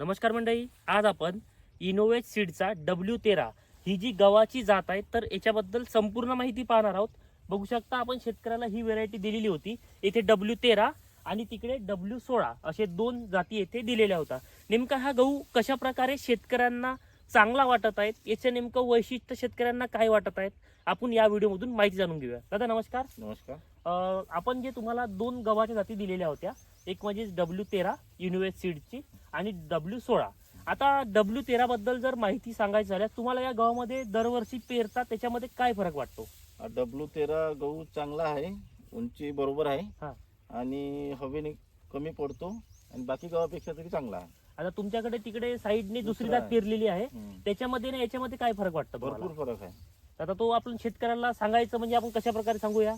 नमस्कार मंडळी आज आपण इनोवेट सीडचा डब्ल्यू तेरा ही जी गव्हाची जात आहे तर याच्याबद्दल संपूर्ण माहिती पाहणार आहोत. बघू शकता आपण शेतकऱ्याला ही व्हेरायटी दिलेली होती. येथे डब्ल्यू तेरा आणि तिकडे डब्ल्यू सोळा असे दोन जाती येथे दिलेल्या होत्या. नेमका हा गहू कशा प्रकारे शेतकऱ्यांना चांगला वाटत आहेत याचं नेमकं वैशिष्ट्य शेतकऱ्यांना काय वाटत आहेत आपण या व्हिडिओमधून माहिती जाणून घेऊया. दादा नमस्कार. नमस्कार. आपण जे तुम्हाला दोन गव्हाच्या जाती दिलेल्या होत्या एक म्हणजे डब्ल्यू तेरा युनिव्हर्स सीडची आणि डब्ल्यू सोळा. आता डब्ल्यू तेरा बद्दल जर माहिती सांगायची झाल्यास तुम्हाला या गव्हामध्ये दरवर्षी पेरता त्याच्यामध्ये काय फरक वाटतो? डब्ल्यू तेरा गहू चांगला आहे उंची बरोबर हा. आहे आणि हवेने कमी पडतो आणि बाकी गव्हापेक्षा तरी चांगला आहे. आता तुमच्याकडे तिकडे साईडने दुसरी दुसरा जात आहे. पेरलेली आहे. हम्म. त्याच्यामध्ये ना याच्यामध्ये काय फरक वाटतं भरपूर तुम्हाला फरक आहे. आता तो आपण शेतकऱ्याला सांगायचं म्हणजे आपण कशा प्रकारे सांगूया?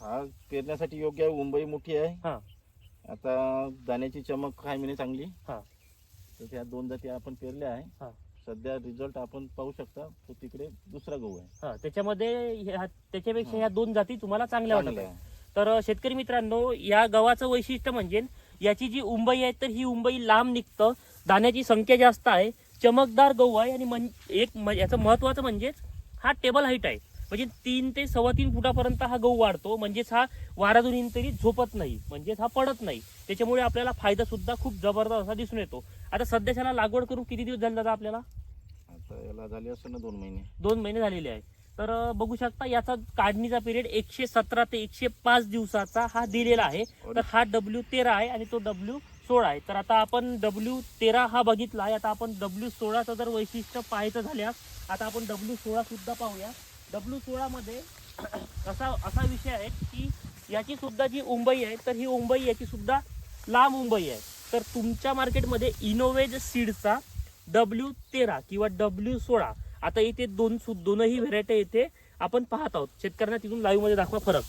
हा पेरण्यासाठी योग्य आहे मुंबई मोठी आहे. हा. आता दाण्याची चमक आहे म्हणे चांगली. हा. तर त्या दोन जाती आपण पेरल्या हा. आहे सध्या रिझल्ट आपण पाहू शकता तो तिकडे दुसरा गहू आहे. हा त्याच्यामध्ये ह्या- त्याच्यापेक्षा ह्या दोन जाती तुम्हाला चांगल्या वाटत चांगला आहेत. आहे. तर अ, शेतकरी मित्रांनो या गव्हाचं वैशिष्ट्य म्हणजे याची जी उंबई आहे तर ही उंबई लांब निघतं. दाण्याची संख्या जास्त आहे. चमकदार गहू आहे आणि मन एक म- याचं महत्वाचं म्हणजेच हा टेबल हाईट आहे. म्हणजे तीन ते सव्वा तीन फुटापर्यंत हा गहू वाढतो. म्हणजेच हा वारातून येईन तरी झोपत नाही. म्हणजेच हा पडत नाही. त्याच्यामुळे आपल्याला फायदा सुद्धा खूप जबरदस्त असा दिसून येतो. आता सध्याच्याला लागवड करून किती दिवस झाले दादा आपल्याला? आता याला झाले असं ना दोन महिने. दोन महिने झालेले आहे. तर बघू शकता याचा काढणीचा पिरियड एकशे सतरा ते एकशे पाच दिवसाचा हा दिलेला आहे. तर हा डब्ल्यू तेरा आहे आणि तो डब्ल्यू सोळा आहे. तर आता आपण डब्ल्यू तेरा हा बघितला आहे. आता आपण डब्ल्यू सोळाचं जर वैशिष्ट्य पाहायचं झाल्यास आता आपण डब्ल्यू सोळा सुद्धा पाहूया. डब्ल्यू सोळामध्ये असा असा विषय आहे की याची सुद्धा जी मुंबई आहे तर ही उंबई याची सुद्धा लांब मुंबई आहे. तर तुमच्या मार्केटमध्ये इनोवेज सीडचा डब्ल्यू तेरा किंवा डब्ल्यू सोळा आता इथे दोन सु दोनही व्हेरायटी इथे आपण पाहत आहोत. शेतकऱ्यांना तिथून लाईव्हमध्ये दाखवा फरक.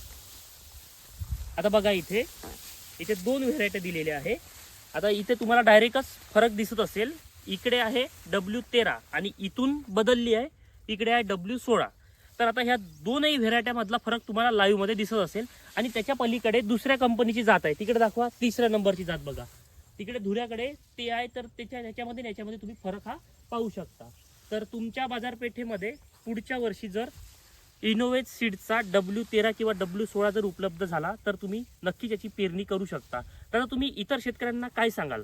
आता बघा इथे इथे दोन व्हेरायटी दिलेल्या आहे. आता इथे तुम्हाला डायरेक्टच फरक दिसत असेल. इकडे आहे डब्ल्यू तेरा आणि इथून बदलली आहे. इकडे आहे डब्ल्यू सोळा. तर आता ह्या दोनही व्हेरायट्यामधला फरक तुम्हाला लाईव्हमध्ये दिसत असेल. आणि त्याच्या पलीकडे दुसऱ्या कंपनीची जात आहे. तिकडे दाखवा तिसऱ्या नंबरची जात बघा. तिकडे धुऱ्याकडे ते आहे तर त्याच्या ह्याच्यामध्ये याच्यामध्ये तुम्ही फरक हा पाहू शकता. तर तुमच्या बाजारपेठेमध्ये पुढच्या वर्षी जर इनोवेट सीडचा डब्ल्यू तेरा किंवा डब्ल्यू सोळा जर उपलब्ध झाला तर तुम्ही नक्कीच याची पेरणी करू शकता. तर तुम्ही इतर शेतकऱ्यांना काय सांगाल?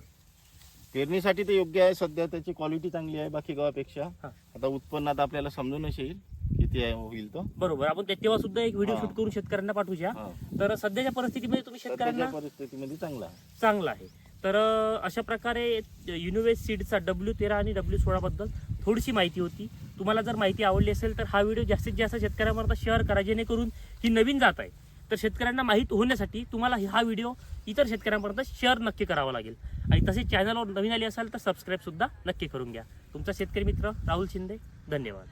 पेरणीसाठी ते योग्य आहे. सध्या त्याची क्वालिटी चांगली आहे बाकी गव्हापेक्षा हा. आता उत्पन्नात आपल्याला समजूनच येईल. किती आहे होईल तो? बरोबर. आपण त्या- तेव्हा सुद्धा एक व्हिडिओ हा. शूट करून शेतकऱ्यांना पाठवूया. हा. तर सध्याच्या परिस्थितीमध्ये तुम्ही सध्याच्या शेतकऱ्यांना परिस्थितीमध्ये चांगला आहे. चांगला आहे. तर अ, अशा प्रकारे युनिव्हर्स सीडचा डब्ल्यू तेरा आणि डब्ल्यू सोळाबद्दल थोडीशी माहिती होती. तुम्हाला जर माहिती आवडली असेल तर हा व्हिडिओ जास्तीत जास्त शेतकऱ्यांपर्यंत शेअर करा जेणेकरून ही नवीन जात आहे. तर शेतकऱ्यांना माहीत होण्यासाठी तुम्हाला हा व्हिडिओ इतर शेतकऱ्यांपर्यंत शेअर नक्की करावा लागेल. आणि तसेच चॅनलवर नवीन आली असाल तर सबस्क्राईब सुद्धा नक्की करून घ्या. तुमचा शेतकरी मित्र राहुल शिंदे धन्यवाद.